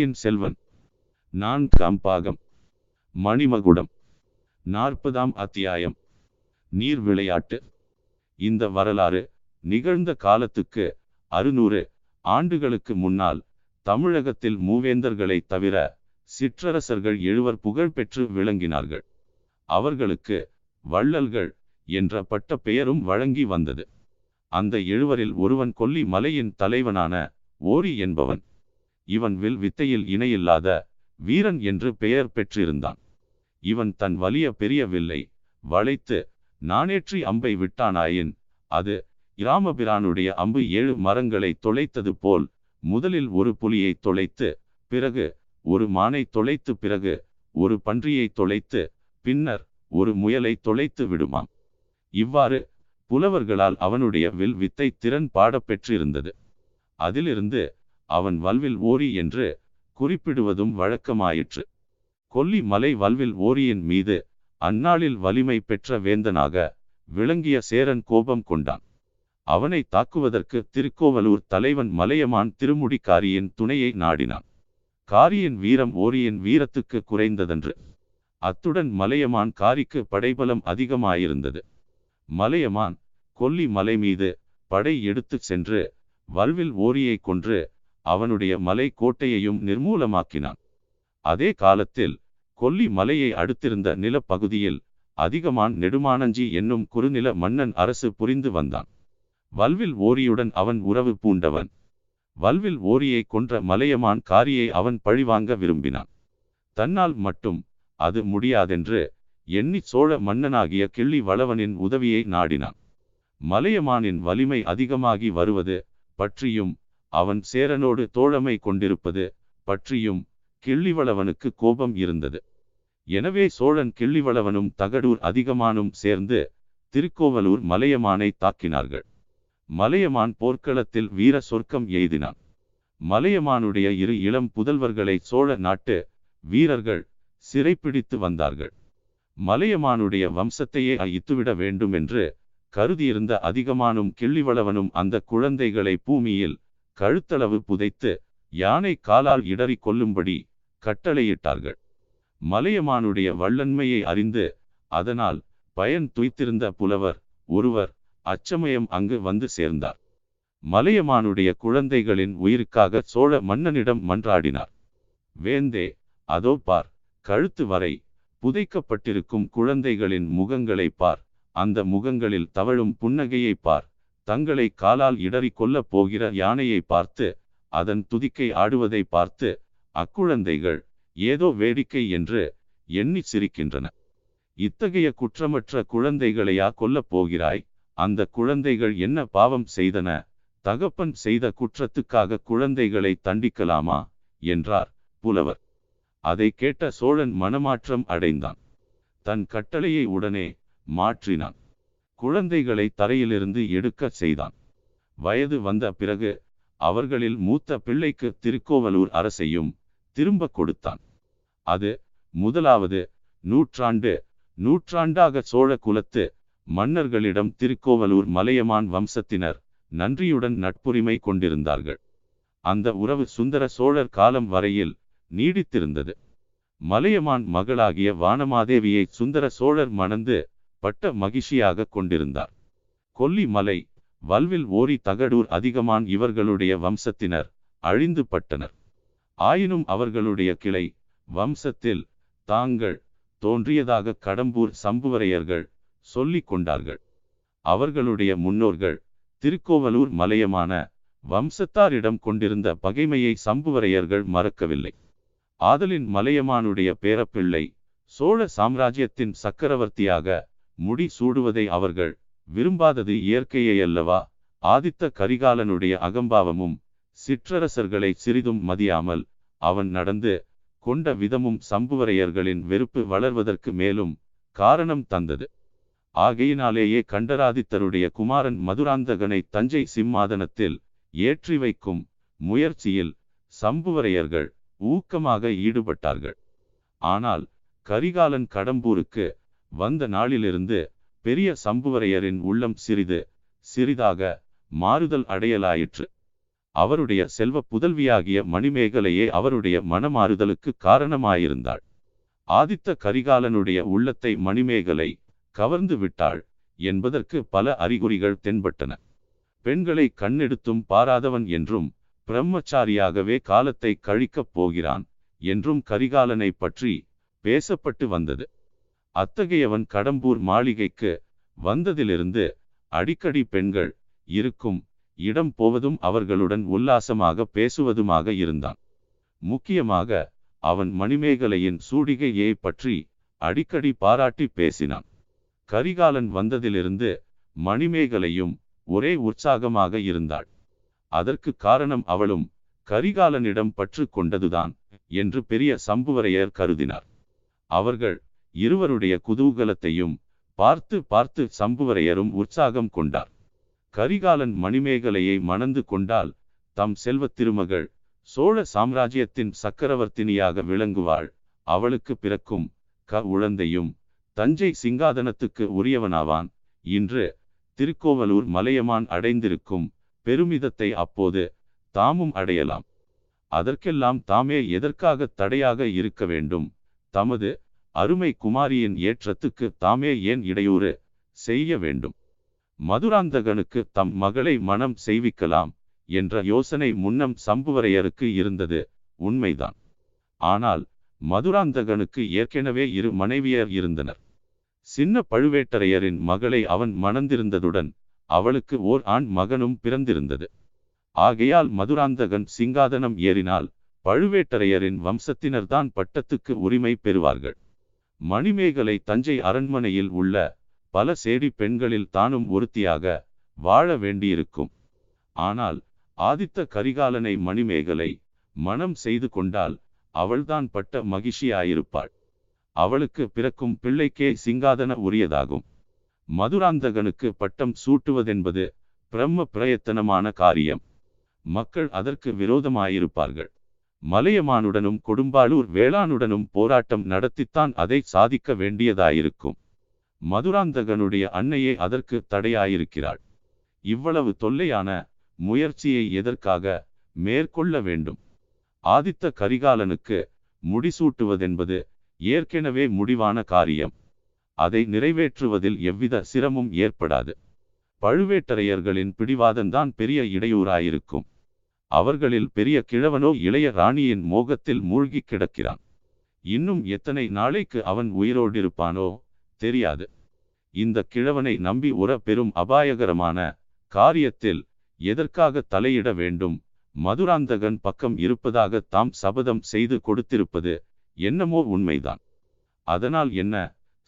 பொன்னியின் செல்வன். நான்காம் பாகம் மணிமகுடம். நாற்பதாம் அத்தியாயம். நீர் விளையாட்டு. இந்த வரலாறு நிகழ்ந்த காலத்துக்கு அறுநூறு ஆண்டுகளுக்கு முன்னால் தமிழகத்தில் மூவேந்தர்களைத் தவிர சிற்றரசர்கள் எழுவர் புகழ் பெற்று விளங்கினார்கள். அவர்களுக்கு வள்ளல்கள் என்ற பட்ட பெயரும் வழங்கி வந்தது. அந்த எழுவரில் ஒருவன் கொல்லி மலையின் தலைவனான ஓரி என்பவன். இவன் வில் வித்தையில் இணையில்லாத வீரன் என்று பெயர் பெற்றிருந்தான். இவன் தன் வலிய பெரிய வில்லை வளைத்து நானேற்றி அம்பை விட்டானாயின் அது இராமபிரானுடைய அம்பு ஏழு மரங்களை தொலைத்தது போல் முதலில் ஒரு புலியை தொலைத்து பிறகு ஒரு மானை தொலைத்து பிறகு ஒரு பன்றியை தொலைத்து பின்னர் ஒரு முயலை தொலைத்து விடுமாம். இவ்வாறு புலவர்களால் அவனுடைய வில் வித்தை திறன் பாடப் பெற்றிருந்தது. அதிலிருந்து அவன் வல்வில் ஓரி என்று குறிப்பிடுவதும் வழக்கமாயிற்று. கொல்லி மலை வல்வில் ஓரியின் மீது அந்நாளில் வலிமை பெற்ற வேந்தனாக விளங்கிய சேரன் கோபம் கொண்டான். அவனை தாக்குவதற்கு திருக்கோவலூர் தலைவன் மலையமான் திருமுடிக்காரியின் துணையை நாடினான். காரியின் வீரம் ஓரியின் வீரத்துக்கு குறைந்ததன்று. அத்துடன் மலையமான் காரிக்கு படைபலம் அதிகமாயிருந்தது. மலையமான் கொல்லி மலை மீது படை எடுத்துச் சென்று வல்வில் ஓரியை கொன்று அவனுடைய மலை கோட்டையையும் நிர்மூலமாக்கினான். அதே காலத்தில் கொல்லி மலையை அடுத்திருந்த நிலப்பகுதியில் அதிகமான் நெடுமானஞ்சி என்னும் குறுநில மன்னன் அரசு புரிந்து வந்தான். வல்வில் ஓரியுடன் அவன் உறவு பூண்டவன். வல்வில் ஓரியை கொன்ற மலையமான் காரியை அவன் பழிவாங்க விரும்பினான். தன்னால் மட்டும் அது முடியாதென்று எண்ணி சோழ மன்னனாகிய கிள்ளி வளவனின் உதவியை நாடினான். மலையமானின் வலிமை அதிகமாகி வருவது பற்றியும் அவன் சேரனோடு தோழமை கொண்டிருப்பது பற்றியும் கிள்ளிவளவனுக்கு கோபம் இருந்தது. எனவே சோழன் கிள்ளிவளவனும் தகடூர் அதிகமானும் சேர்ந்து திருக்கோவலூர் மலையமானை தாக்கினார்கள். மலையமான் போர்க்களத்தில் வீர சொர்க்கம் எய்தினான். மலையமானுடைய இரு இளம் புதல்வர்களை சோழ நாட்டு வீரர்கள் சிறைப்பிடித்து வந்தார்கள். மலையமானுடைய வம்சத்தையே அழித்துவிட வேண்டும் என்று கருதியிருந்த அதிகமானும் கிள்ளிவளவனும் அந்த குழந்தைகளை பூமியில் கழுத்தளவு புதைத்து யானை காலால் இடறி கொல்லும்படி கட்டளையிட்டார்கள். மலையமானுடைய வல்லன்மையை அறிந்து அதனால் பயன் துய்த்திருந்த புலவர் ஒருவர் அச்சமயம் அங்கு வந்து சேர்ந்தார். மலையமானுடைய குழந்தைகளின் உயிருக்காக சோழ மன்னனிடம் மன்றாடினார். வேந்தே அதோ பார் கழுத்து வரை புதைக்கப்பட்டிருக்கும் குழந்தைகளின் முகங்களை பார் அந்த முகங்களில் தவழும் புன்னகையை பார் தங்களை காலால் இடறி கொல்லப் போகிற யானையை பார்த்து அதன் துதிக்கை ஆடுவதை பார்த்து அக்குழந்தைகள் ஏதோ வேடிக்கை என்று எண்ணி சிரிக்கின்றன. இத்தகைய குற்றமற்ற குழந்தைகளையா கொல்லப் போகிறாய்? அந்த குழந்தைகள் என்ன பாவம் செய்தன? தகப்பன் செய்த குற்றத்துக்காக குழந்தைகளை தண்டிக்கலாமா? என்றார் புலவர். அதை கேட்ட சோழன் மனமாற்றம் அடைந்தான். தன் கட்டளையை உடனே மாற்றினான். குழந்தைகளை தரையிலிருந்து எடுக்க செய்தான். வயது வந்த பிறகு அவர்களில் மூத்த பிள்ளைக்கு திருக்கோவலூர் அரசையும் திரும்ப கொடுத்தான். அது முதலாவது நூற்றாண்டு நூற்றாண்டாக சோழ குலத்து மன்னர்களிடம் திருக்கோவலூர் மலையமான் வம்சத்தினர் நன்றியுடன் நட்புரிமை கொண்டிருந்தார்கள். அந்த உறவு சுந்தர சோழர் காலம் வரையில் நீடித்திருந்தது. மலையமான் மகளாகிய வானமாதேவியை சுந்தர சோழர் மணந்து பட்ட மகிழ்ச்சியாக கொண்டிருந்தார். கொல்லி மலை வல்வில் ஓரி தகடூர் அதிகமான் இவர்களுடைய வம்சத்தினர் அழிந்து பட்டனர். ஆயினும் அவர்களுடைய கிளை வம்சத்தில் தாங்கள் தோன்றியதாக கடம்பூர் சம்புவரையர்கள் சொல்லிக் கொண்டார்கள். அவர்களுடைய முன்னோர்கள் திருக்கோவலூர் மலையமான வம்சத்தாரிடம் கொண்டிருந்த பகைமையை சம்புவரையர்கள் மறக்கவில்லை. ஆதலின் மலையமானுடைய பேரப்பிள்ளை சோழ சாம்ராஜ்யத்தின் சக்கரவர்த்தியாக முடி சூடுவதை அவர்கள் விரும்பாதது இயற்கையையல்லவா? ஆதித்த கரிகாலனுடைய அகம்பாவமும் சிற்றரசர்களை சிறிதும் மதியாமல் அவன் நடந்து கொண்ட விதமும் சம்புவரையர்களின் வெறுப்பு வளர்வதற்கு மேலும் காரணம் தந்தது. ஆகையினாலேயே கண்டராதித்தருடைய குமாரன் மதுராந்தகனை தஞ்சை சிம்மாதனத்தில் ஏற்றி வைக்கும் முயற்சியில் சம்புவரையர்கள் ஊக்கமாக ஈடுபட்டார்கள். ஆனால் கரிகாலன் கடம்பூருக்கு வந்த நாளிலிருந்து பெரிய சம்புவரையரின் உள்ளம் சிறிது சிறிதாக மாறுதல் அடையலாயிற்று. அவருடைய செல்வ புதல்வியாகிய மணிமேகலையே அவருடைய மனமாறுதலுக்கு காரணமாயிருந்தாள். ஆதித்த கரிகாலனுடைய உள்ளத்தை மணிமேகலை கவர்ந்து விட்டாள் என்பதற்கு பல அறிகுறிகள் தென்பட்டன. பெண்களை கண்ணெடுத்தும் பாராதவன் என்றும் பிரம்மச்சாரியாகவே காலத்தை கழிக்கப் போகிறான் என்றும் கரிகாலனை பற்றி பேசப்பட்டு வந்தது. அத்தகையவன் கடம்பூர் மாளிகைக்கு வந்ததிலிருந்து அடிக்கடி பெண்கள் இருக்கும் இடம் போவதும் அவர்களுடன் உல்லாசமாக பேசுவதுமாக இருந்தான். முக்கியமாக அவன் மணிமேகலையின் சூடிகையை பற்றி அடிக்கடி பாராட்டி பேசினான். கரிகாலன் வந்ததிலிருந்து மணிமேகலையும் ஒரே உற்சாகமாக இருந்தாள். அதற்கு காரணம் அவளும் கரிகாலனிடம் பற்று கொண்டதுதான் என்று பெரிய சம்புவரையர் கருதினார். அவர்கள் இருவருடைய குதூகலத்தையும் பார்த்து பார்த்து சம்புவரையரும் உற்சாகம் கொண்டார். கரிகாலன் மணிமேகலையை மணந்து கொண்டால் தம் செல்வத் திருமகள் சோழ சாம்ராஜ்யத்தின் சக்கரவர்த்தினியாக விளங்குவாள். அவளுக்கு பிறக்கும் க உழந்தையும் தஞ்சை சிங்காதனத்துக்கு உரியவனாவான். இன்று திருக்கோவலூர் மலையமான் அடைந்திருக்கும் பெருமிதத்தை அப்போது தாமும் அடையலாம். அதற்கெல்லாம் தாமே எதற்காக தடையாக இருக்க வேண்டும்? தமது அருமை குமாரியின் ஏற்றத்துக்கு தாமே ஏன் இடையூறு செய்ய வேண்டும்? மதுராந்தகனுக்கு தம் மகளை மனம் செய்விக்கலாம் என்ற யோசனை முன்னம் சம்புவரையருக்கு இருந்தது உண்மைதான். ஆனால் மதுராந்தகனுக்கு ஏற்கனவே இரு மனைவியர் இருந்தனர். சின்ன பழுவேட்டரையரின் மகளை அவன் மணந்திருந்ததுடன் அவளுக்கு ஓர் ஆண் மகனும் பிறந்திருந்தது. ஆகையால் மதுராந்தகன் சிங்காதனம் ஏறினால் பழுவேட்டரையரின் வம்சத்தினர்தான் பட்டத்துக்கு உரிமை பெறுவார்கள். மணிமேகலை தஞ்சை அரண்மனையில் உள்ள பல சேடி பெண்களில் தானும் ஒருத்தியாக வாழ வேண்டியிருக்கும். ஆனால் ஆதித்த கரிகாலனை மணிமேகலை மனம் செய்து கொண்டால் அவள்தான் பட்ட மகிழ்ச்சியாயிருப்பாள். அவளுக்கு பிறக்கும் பிள்ளைக்கே சிங்காதன உரியதாகும். மதுராந்தகனுக்கு பட்டம் சூட்டுவதென்பது பிரம்ம பிரயத்தனமான காரியம். மக்கள் அதற்கு விரோதமாயிருப்பார்கள். மலையமானுடனும் கொடும்பாளூர் வேளானுடனும் போராட்டம் நடத்தித்தான் அதை சாதிக்க வேண்டியதாயிருக்கும். மதுராந்தகனுடைய அன்னையே அதற்கு தடையாயிருக்கிறாள். இவ்வளவு தொல்லையான முயற்சியை எதற்காக மேற்கொள்ள வேண்டும்? ஆதித்த கரிகாலனுக்கு முடிசூட்டுவதென்பது ஏற்கனவே முடிவான காரியம். அதை நிறைவேற்றுவதில் எவ்வித சிரமும் ஏற்படாது. பழுவேட்டரையர்களின் பிடிவாதம்தான் பெரிய இடையூறாயிருக்கும். அவர்களில் பெரிய கிழவனோ இளைய ராணியின் மோகத்தில் மூழ்கி கிடக்கிறான். இன்னும் எத்தனை நாளைக்கு அவன் உயிரோடிருப்பானோ தெரியாது. இந்த கிழவனை நம்பி உற பெரும் அபாயகரமான காரியத்தில் எதற்காக தலையிட வேண்டும்? மதுராந்தகன் பக்கம் இருப்பதாக தாம் சபதம் செய்து கொடுத்திருப்பது என்னமோ உண்மைதான். அதனால் என்ன?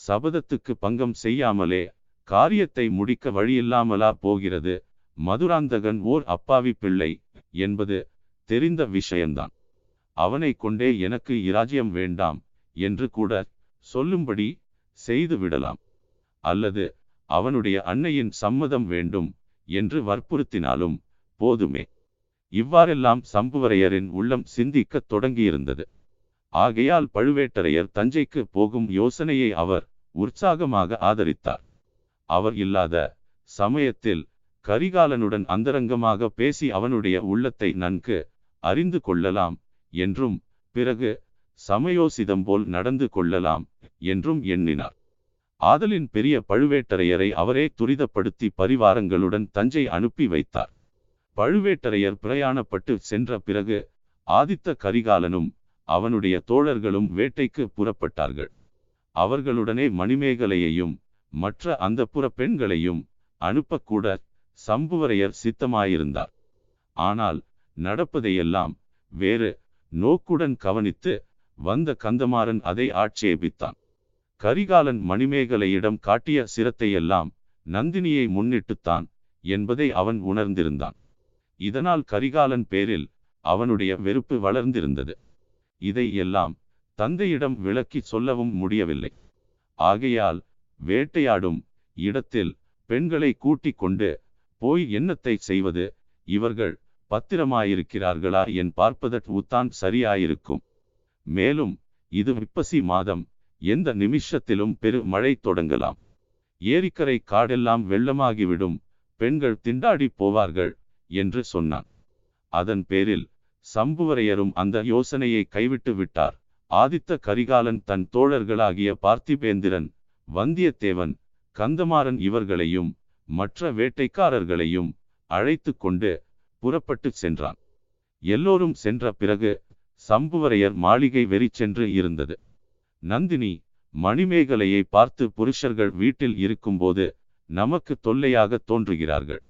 சபதத்துக்கு பங்கம் செய்யாமலே காரியத்தை முடிக்க வழியில்லாமலா போகிறது? மதுராந்தகன் ஓர் அப்பாவி பிள்ளை என்பது தெரிந்த விஷயம்தான் அவனை கொண்டே எனக்கு இராஜ்யம் வேண்டாம் என்று கூட சொல்லும்படி செய்து விடலாம். அல்லது அவனுடைய அன்னையின் சம்மதம் வேண்டும் என்று வற்புறுத்தினாலும் போதுமே. இவ்வாறெல்லாம் சம்புவரையரின் உள்ளம் சிந்திக்கத் தொடங்கியிருந்தது. ஆகையால் பழுவேட்டரையர் தஞ்சைக்கு போகும் யோசனையை அவர் உற்சாகமாக ஆதரித்தார். அவர் இல்லாத சமயத்தில் கரிகாலனுடன் அந்தரங்கமாக பேசி அவனுடைய உள்ளத்தை நன்கு அறிந்து கொள்ளலாம் என்றும் பிறகு சமயோசிதம் போல் நடந்து கொள்ளலாம் என்றும் எண்ணினார். ஆதலின் பெரிய பழுவேட்டரையரை அவரே துரிதப்படுத்தி பரிவாரங்களுடன் தஞ்சை அனுப்பி வைத்தார். பழுவேட்டரையர் பிரயாணப்பட்டு சென்ற பிறகு ஆதித்த கரிகாலனும் அவனுடைய தோழர்களும் வேட்டைக்கு புறப்பட்டார்கள். அவர்களுடனே மணிமேகலையையும் மற்ற அந்த புற பெண்களையும் அனுப்பக்கூட சம்புவரையர் சித்தமாயிருந்தார். ஆனால் நடப்பதையெல்லாம் வேறு நோக்குடன் கவனித்து வந்த கந்தமாறன் அதை ஆட்சேபித்தான். கரிகாலன் மணிமேகலையிடம் காட்டிய சிரத்தையெல்லாம் நந்தினியை முன்னிட்டுத்தான் என்பதை அவன் உணர்ந்திருந்தான். இதனால் கரிகாலன் பேரில் அவனுடைய வெறுப்பு வளர்ந்திருந்தது. இதை எல்லாம் தந்தையிடம் விளக்கி சொல்லவும் முடியவில்லை. ஆகையால் வேட்டையாடும் இடத்தில் பெண்களை கூட்டிக் கொண்டு போய் என்னத்தை செய்வது? இவர்கள் பத்திரமாயிருக்கிறார்களா என் பார்ப்பதற்கு உத்தான் சரியாயிருக்கும். மேலும் இது விப்பசி மாதம். எந்த நிமிஷத்திலும் பெரு மழை தொடங்கலாம். ஏரிக்கரை காடெல்லாம் வெள்ளமாகிவிடும். பெண்கள் திண்டாடி போவார்கள் என்று சொன்னான். அதன் பேரில் சம்புவரையரும் அந்த யோசனையை கைவிட்டு விட்டார். ஆதித்த கரிகாலன் தன் தோழர்களாகிய பார்த்திபேந்திரன் வந்தியத்தேவன் கந்தமாறன் இவர்களையும் மற்ற வேட்டைக்காரர்களையும் அழைத்து கொண்டு புறப்பட்டு சென்றான். எல்லோரும் சென்ற பிறகு சம்புவரையர் மாளிகை வெறி சென்று இருந்தது. நந்தினி மணிமேகலையை பார்த்து புருஷர்கள் வீட்டில் இருக்கும்போது நமக்கு தொல்லையாக தோன்றுகிறார்கள்.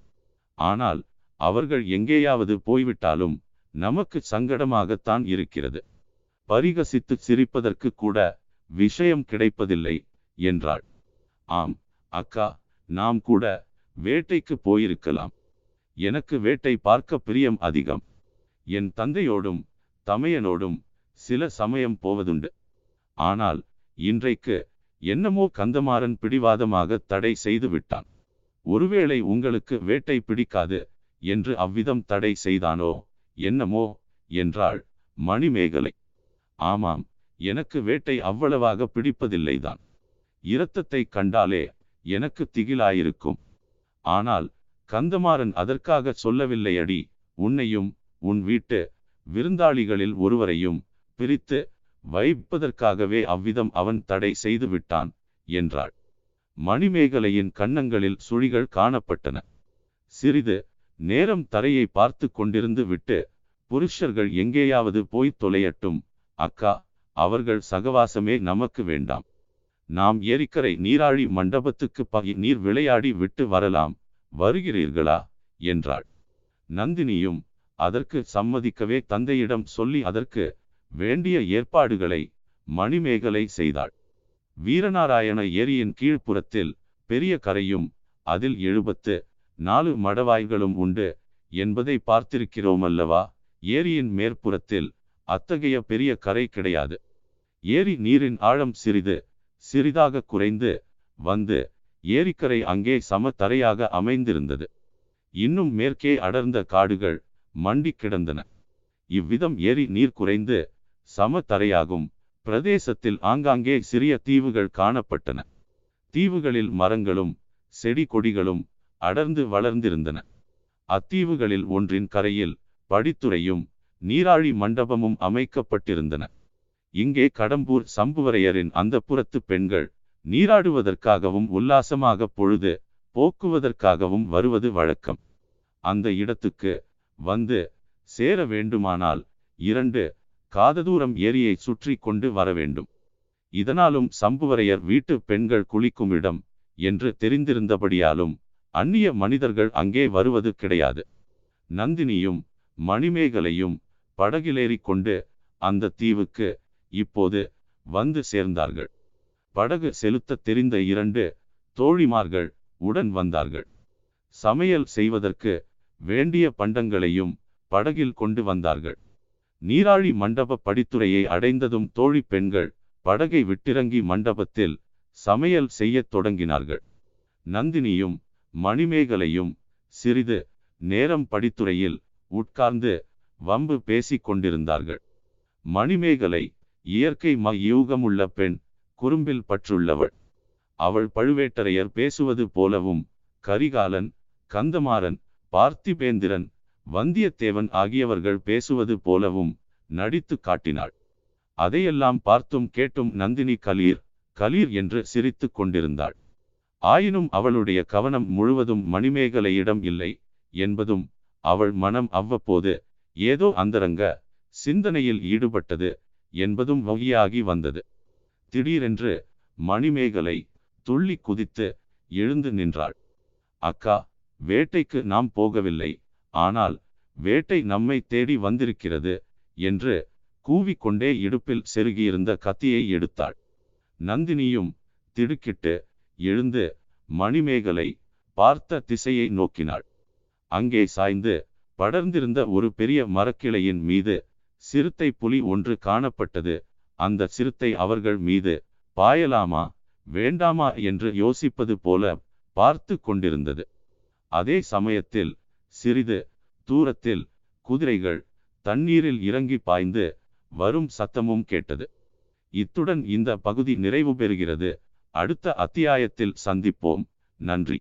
ஆனால் அவர்கள் எங்கேயாவது போய்விட்டாலும் நமக்கு சங்கடமாகத்தான் இருக்கிறது. பரிகசித்து சிரிப்பதற்கு கூட விஷயம் கிடைப்பதில்லை என்றாள். ஆம் அக்கா நாம் கூட வேட்டைக்கு போயிருக்கலாம். எனக்கு வேட்டை பார்க்க பிரியம் அதிகம். என் தந்தையோடும் தமையனோடும் சில சமயம் போவதுண்டு. ஆனால் இன்றைக்கு என்னமோ கந்தமாறன் பிடிவாதமாக தடை செய்து விட்டான். ஒருவேளை உங்களுக்கு வேட்டை பிடிக்காது என்று அவ்விதம் தடை செய்தானோ என்னமோ என்றாள் மணிமேகலை. ஆமாம் எனக்கு வேட்டை அவ்வளவாக பிடிப்பதில்லைதான். இரத்தத்தை கண்டாலே எனக்கு திகிலாயிருக்கும். ஆனால் கந்தமாறன் அதற்காக சொல்லவில்லையடி உன்னையும் உன் வீட்டு விருந்தாளிகளில் ஒருவரையும் பிரித்து வைப்பதற்காகவே அவ்விதம் அவன் தடை செய்து விட்டான் என்றாள். மணிமேகலையின் கன்னங்களில் சுழிகள் காணப்பட்டன. சிறிது நேரம் தரையை பார்த்து கொண்டிருந்து விட்டு புருஷர்கள் எங்கேயாவது போய் தொலையட்டும் அக்கா அவர்கள் சகவாசமே நமக்கு வேண்டாம். நாம் ஏரிக்கரை நீராழி மண்டபத்துக்கு பகி நீர் விளையாடி விட்டு வரலாம் வருகிறீர்களா? என்றாள். நந்தினியும் அதற்கு சம்மதிக்கவே தந்தையிடம் சொல்லி அதற்கு வேண்டிய ஏற்பாடுகளை மணிமேகலை செய்தாள். வீரநாராயண ஏரியின் கீழ்ப்புறத்தில் பெரிய கரையும் அதில் எழுபத்து நாலு மடவாய்களும் உண்டு என்பதை பார்த்திருக்கிறோம் அல்லவா ஏரியின் மேற்புறத்தில் அத்தகைய பெரிய கரை கிடையாது. ஏரி நீரின் ஆழம் சிறிது சிறிதாக குறைந்து வந்து ஏரிக்கரை அங்கே சமத்தரையாக அமைந்திருந்தது. இன்னும் மேற்கே அடர்ந்த காடுகள் மண்டி கிடந்தன. இவ்விதம் ஏரி நீர் குறைந்து சமத்தரையாகும் பிரதேசத்தில் ஆங்காங்கே சிறிய தீவுகள் காணப்பட்டன. தீவுகளில் மரங்களும் செடி கொடிகளும் அடர்ந்து வளர்ந்திருந்தன. அத்தீவுகளில் ஒன்றின் கரையில் படித்துறையும் நீராழி மண்டபமும் அமைக்கப்பட்டிருந்தன. இங்கே கடம்பூர் சம்புவரையரின் அந்த புறத்து பெண்கள் நீராடுவதற்காகவும் உல்லாசமாக பொழுது போக்குவதற்காகவும் வருவது வழக்கம். அந்த இடத்துக்கு வந்து சேர வேண்டுமானால் இரண்டு காததூரம் ஏரியை சுற்றி கொண்டு வர வேண்டும். இதனாலும் சம்புவரையர் வீட்டு பெண்கள் குளிக்கும் இடம் என்று தெரிந்திருந்தபடியாலும் அந்நிய மனிதர்கள் அங்கே வருவது கிடையாது. நந்தினியும் மணிமேகலையும் படகிலேறி கொண்டு அந்த தீவுக்கு இப்போது வந்து சேர்ந்தார்கள். படகு செலுத்த தெரிந்த இரண்டு தோழிமார்கள் உடன் வந்தார்கள். சமையல் செய்வதற்கு வேண்டிய பண்டங்களையும் படகில் கொண்டு வந்தார்கள். நீராழி மண்டப படித்துறையை அடைந்ததும் தோழி பெண்கள் படகை விட்டிறங்கி மண்டபத்தில் சமையல் செய்யத் தொடங்கினார்கள். நந்தினியும் மணிமேகலையும் சிறிது நேரம் படித்துறையில் உட்கார்ந்து வம்பு பேசிக் கொண்டிருந்தார்கள். மணிமேகலை இயற்கை ம யூகமுள்ள பெண் குறும்பில் பற்றுள்ளவள். அவள் பழுவேட்டரையர் பேசுவது போலவும் கரிகாலன் கந்தமாறன் பார்த்திபேந்திரன் வந்தியத்தேவன் ஆகியவர்கள் பேசுவது போலவும் நடித்து காட்டினாள். அதையெல்லாம் பார்த்தும் கேட்டும் நந்தினி கலீர் கலீர் என்று சிரித்து கொண்டிருந்தாள். ஆயினும் அவளுடைய கவனம் முழுவதும் மணிமேகலையிடம் இல்லை என்பதும் அவள் மனம் அவ்வப்போது ஏதோ அந்தரங்க சிந்தனையில் ஈடுபட்டது என்பதும் வகையாகி வந்தது. திடீரென்று மணிமேகலை துள்ளி குதித்து எழுந்து நின்றாள். அக்கா வேட்டைக்கு நாம் போகவில்லை. ஆனால் வேட்டை நம்மை தேடி வந்திருக்கிறது என்று கூவிக்கொண்டே இடுப்பில் செருகியிருந்த கத்தியை எடுத்தாள். நந்தினியும் திடுக்கிட்டு எழுந்து மணிமேகலை பார்த்த திசையை நோக்கினாள். அங்கே சாய்ந்து படர்ந்திருந்த ஒரு பெரிய மரக்கிளையின் மீது சிறுத்தை புலி ஒன்று காணப்பட்டது. அந்த சிறுத்தை அவர்கள் மீது பாயலாமா? வேண்டாமா? என்று யோசிப்பது போல பார்த்து கொண்டிருந்தது. அதே சமயத்தில் சிறிது தூரத்தில் குதிரைகள் தண்ணீரில் இறங்கி பாய்ந்து வரும் சத்தமும் கேட்டது. இத்துடன் இந்த பகுதி நிறைவு பெறுகிறது. அடுத்த அத்தியாயத்தில் சந்திப்போம். நன்றி.